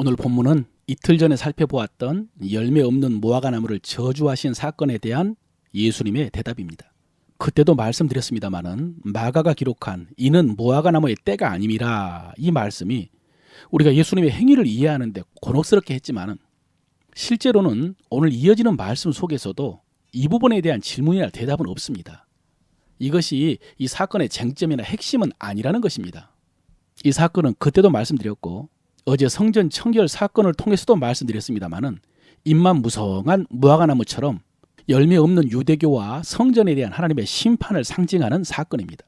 오늘 본문은 이틀 전에 살펴보았던 열매 없는 무화과 나무를 저주하신 사건에 대한 예수님의 대답입니다. 그때도 말씀드렸습니다마는 마가가 기록한 이는 무화과 나무의 때가 아님이라 이 말씀이 우리가 예수님의 행위를 이해하는데 곤혹스럽게 했지만은 실제로는 오늘 이어지는 말씀 속에서도 이 부분에 대한 질문이나 대답은 없습니다. 이것이 이 사건의 쟁점이나 핵심은 아니라는 것입니다. 이 사건은 그때도 말씀드렸고 어제 성전 청결 사건을 통해서도 말씀드렸습니다마는 입만 무성한 무화과 나무처럼 열매 없는 유대교와 성전에 대한 하나님의 심판을 상징하는 사건입니다.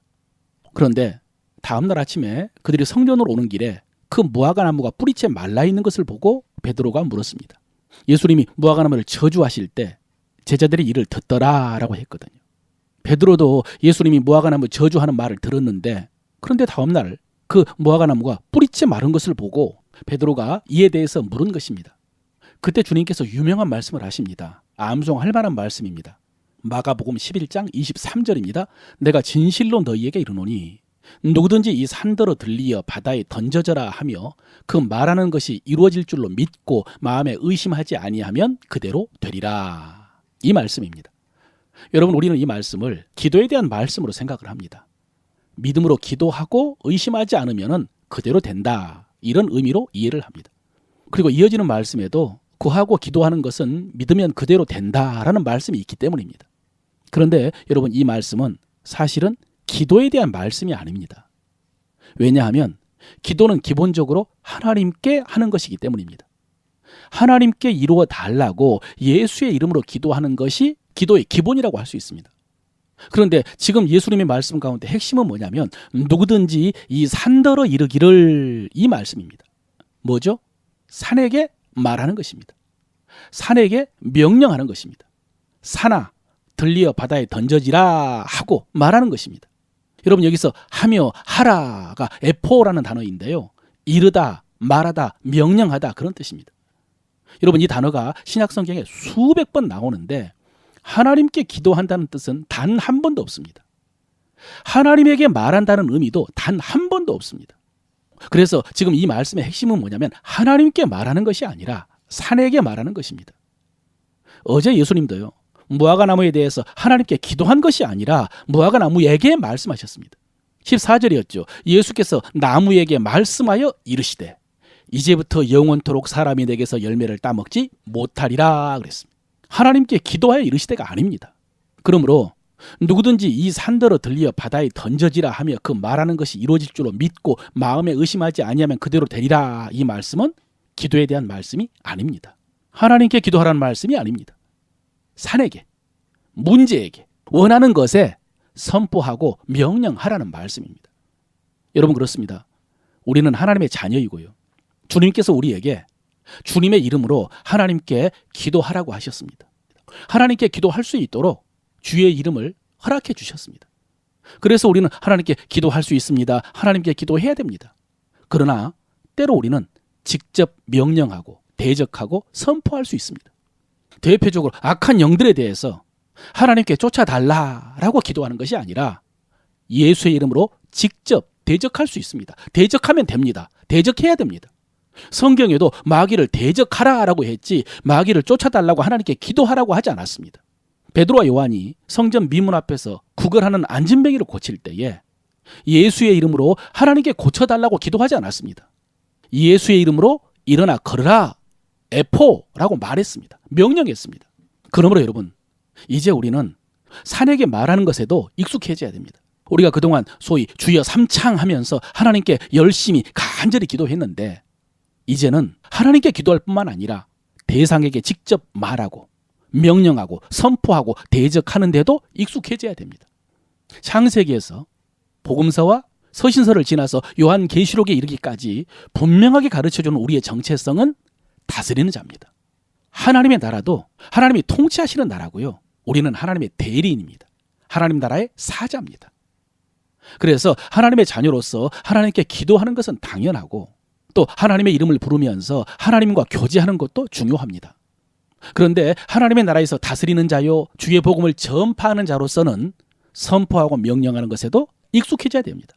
그런데 다음 날 아침에 그들이 성전으로 오는 길에 그 무화과 나무가 뿌리채 말라 있는 것을 보고 베드로가 물었습니다. 예수님이 무화과 나무를 저주하실 때 제자들이 이를 듣더라라고 했거든요. 베드로도 예수님이 무화과 나무 저주하는 말을 들었는데 그런데 다음 날 그 무화과 나무가 뿌리채 마른 것을 보고 베드로가 이에 대해서 물은 것입니다. 그때 주님께서 유명한 말씀을 하십니다. 암송할 만한 말씀입니다. 마가복음 11장 23절입니다. 내가 진실로 너희에게 이르노니 누구든지 이 산더러 들리어 바다에 던져져라 하며 그 말하는 것이 이루어질 줄로 믿고 마음에 의심하지 아니하면 그대로 되리라. 이 말씀입니다. 여러분 우리는 이 말씀을 기도에 대한 말씀으로 생각을 합니다. 믿음으로 기도하고 의심하지 않으면 그대로 된다. 이런 의미로 이해를 합니다. 그리고 이어지는 말씀에도 구하고 기도하는 것은 믿으면 그대로 된다라는 말씀이 있기 때문입니다. 그런데 여러분 이 말씀은 사실은 기도에 대한 말씀이 아닙니다. 왜냐하면 기도는 기본적으로 하나님께 하는 것이기 때문입니다. 하나님께 이루어 달라고 예수의 이름으로 기도하는 것이 기도의 기본이라고 할 수 있습니다. 그런데 지금 예수님의 말씀 가운데 핵심은 뭐냐면 누구든지 이 산더러 이르기를 이 말씀입니다. 뭐죠? 산에게 말하는 것입니다. 산에게 명령하는 것입니다. 산아 들리어 바다에 던져지라 하고 말하는 것입니다. 여러분 여기서 하며 하라가 에포라는 단어인데요. 이르다, 말하다, 명령하다 그런 뜻입니다. 여러분 이 단어가 신약 성경에 수백 번 나오는데 하나님께 기도한다는 뜻은 단 한 번도 없습니다. 하나님에게 말한다는 의미도 단 한 번도 없습니다. 그래서 지금 이 말씀의 핵심은 뭐냐면 하나님께 말하는 것이 아니라 산에게 말하는 것입니다. 어제 예수님도요. 무화과 나무에 대해서 하나님께 기도한 것이 아니라 무화과 나무에게 말씀하셨습니다. 14절이었죠. 예수께서 나무에게 말씀하여 이르시되 이제부터 영원토록 사람이 내게서 열매를 따먹지 못하리라 그랬습니다. 하나님께 기도하여 이르시되가 아닙니다. 그러므로 누구든지 이 산더러 들리어 바다에 던져지라 하며 그 말하는 것이 이루어질 줄로 믿고 마음에 의심하지 아니하면 그대로 되리라 이 말씀은 기도에 대한 말씀이 아닙니다. 하나님께 기도하라는 말씀이 아닙니다. 산에게 문제에게 원하는 것에 선포하고 명령하라는 말씀입니다. 여러분 그렇습니다. 우리는 하나님의 자녀이고요. 주님께서 우리에게 주님의 이름으로 하나님께 기도하라고 하셨습니다. 하나님께 기도할 수 있도록 주의 이름을 허락해 주셨습니다. 그래서 우리는 하나님께 기도할 수 있습니다. 하나님께 기도해야 됩니다. 그러나 때로 우리는 직접 명령하고 대적하고 선포할 수 있습니다. 대표적으로 악한 영들에 대해서 하나님께 쫓아달라라고 기도하는 것이 아니라 예수의 이름으로 직접 대적할 수 있습니다. 대적하면 됩니다. 대적해야 됩니다. 성경에도 마귀를 대적하라라고 했지 마귀를 쫓아달라고 하나님께 기도하라고 하지 않았습니다. 베드로와 요한이 성전 미문 앞에서 구걸하는 안진뱅이를 고칠 때에 예수의 이름으로 하나님께 고쳐달라고 기도하지 않았습니다. 예수의 이름으로 일어나 걸으라 에포라고 말했습니다. 명령했습니다. 그러므로 여러분 이제 우리는 산에게 말하는 것에도 익숙해져야 됩니다. 우리가 그동안 소위 주여 삼창 하면서 하나님께 열심히 간절히 기도했는데 이제는 하나님께 기도할 뿐만 아니라 대상에게 직접 말하고 명령하고 선포하고 대적하는데도 익숙해져야 됩니다. 창세기에서 복음서와 서신서를 지나서 요한 계시록에 이르기까지 분명하게 가르쳐 주는 우리의 정체성은 다스리는 자입니다. 하나님의 나라도 하나님이 통치하시는 나라고요. 우리는 하나님의 대리인입니다. 하나님 나라의 사자입니다. 그래서 하나님의 자녀로서 하나님께 기도하는 것은 당연하고 또 하나님의 이름을 부르면서 하나님과 교제하는 것도 중요합니다. 그런데 하나님의 나라에서 다스리는 자요, 주의 복음을 전파하는 자로서는 선포하고 명령하는 것에도 익숙해져야 됩니다.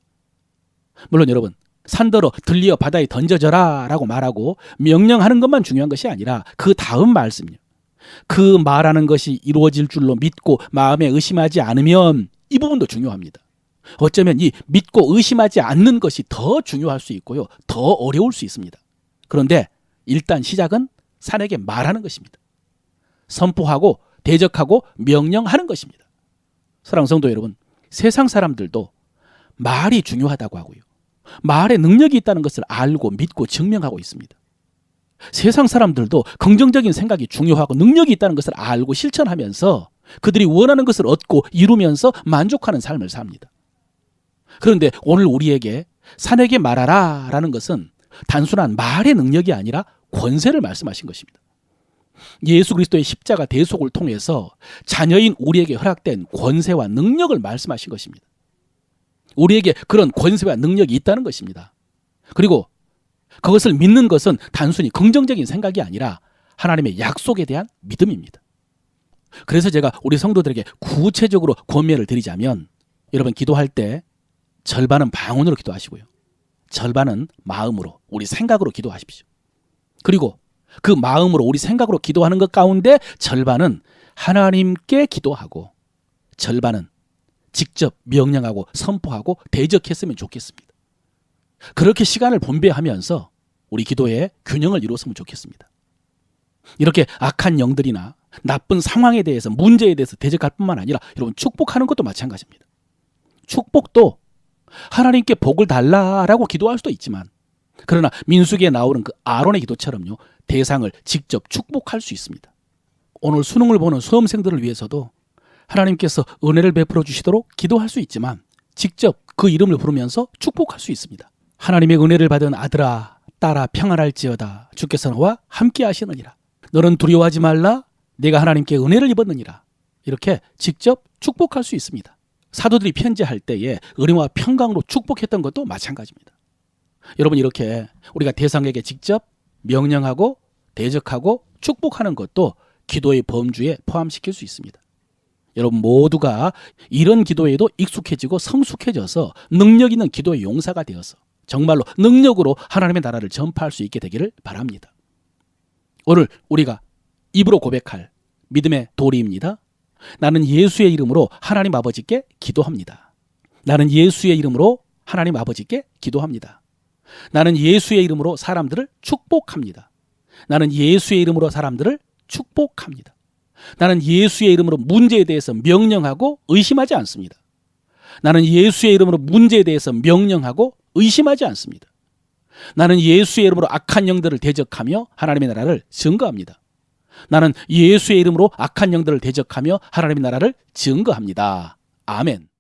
물론 여러분, 산더러 들리어 바다에 던져져라라고 말하고 명령하는 것만 중요한 것이 아니라 그 다음 말씀이요. 그 말하는 것이 이루어질 줄로 믿고 마음에 의심하지 않으면 이 부분도 중요합니다. 어쩌면 이 믿고 의심하지 않는 것이 더 중요할 수 있고요. 더 어려울 수 있습니다. 그런데 일단 시작은 산에게 말하는 것입니다. 선포하고 대적하고 명령하는 것입니다. 사랑 성도 여러분, 세상 사람들도 말이 중요하다고 하고요. 말에 능력이 있다는 것을 알고 믿고 증명하고 있습니다. 세상 사람들도 긍정적인 생각이 중요하고 능력이 있다는 것을 알고 실천하면서 그들이 원하는 것을 얻고 이루면서 만족하는 삶을 삽니다. 그런데 오늘 우리에게 산에게 말하라 라는 것은 단순한 말의 능력이 아니라 권세를 말씀하신 것입니다. 예수 그리스도의 십자가 대속을 통해서 자녀인 우리에게 허락된 권세와 능력을 말씀하신 것입니다. 우리에게 그런 권세와 능력이 있다는 것입니다. 그리고 그것을 믿는 것은 단순히 긍정적인 생각이 아니라 하나님의 약속에 대한 믿음입니다. 그래서 제가 우리 성도들에게 구체적으로 권면을 드리자면 여러분 기도할 때 절반은 방언으로 기도하시고요. 절반은 마음으로 우리 생각으로 기도하십시오. 그리고 그 마음으로 우리 생각으로 기도하는 것 가운데 절반은 하나님께 기도하고 절반은 직접 명령하고 선포하고 대적했으면 좋겠습니다. 그렇게 시간을 분배하면서 우리 기도에 균형을 이루었으면 좋겠습니다. 이렇게 악한 영들이나 나쁜 상황에 대해서 문제에 대해서 대적할 뿐만 아니라 여러분 축복하는 것도 마찬가지입니다. 축복도 하나님께 복을 달라라고 기도할 수도 있지만 그러나 민수기에 나오는 그 아론의 기도처럼요 대상을 직접 축복할 수 있습니다. 오늘 수능을 보는 수험생들을 위해서도 하나님께서 은혜를 베풀어 주시도록 기도할 수 있지만 직접 그 이름을 부르면서 축복할 수 있습니다. 하나님의 은혜를 받은 아들아 딸아 평안할지어다 주께서 너와 함께 하시느니라 너는 두려워하지 말라 내가 하나님께 은혜를 입었느니라 이렇게 직접 축복할 수 있습니다. 사도들이 편지할 때에 은혜와 평강으로 축복했던 것도 마찬가지입니다. 여러분 이렇게 우리가 대상에게 직접 명령하고 대적하고 축복하는 것도 기도의 범주에 포함시킬 수 있습니다. 여러분 모두가 이런 기도에도 익숙해지고 성숙해져서 능력 있는 기도의 용사가 되어서 정말로 능력으로 하나님의 나라를 전파할 수 있게 되기를 바랍니다. 오늘 우리가 입으로 고백할 믿음의 도리입니다. 나는 예수의 이름으로 하나님 아버지께 기도합니다. 나는 예수의 이름으로 하나님 아버지께 기도합니다. 나는 예수의 이름으로 사람들을 축복합니다. 나는 예수의 이름으로 사람들을 축복합니다. 나는 예수의 이름으로 문제에 대해서 명령하고 의심하지 않습니다. 나는 예수의 이름으로 문제에 대해서 명령하고 의심하지 않습니다. 나는 예수의 이름으로 악한 영들을 대적하며 하나님의 나라를 증거합니다. 나는 예수의 이름으로 악한 영들을 대적하며 하나님의 나라를 증거합니다. 아멘.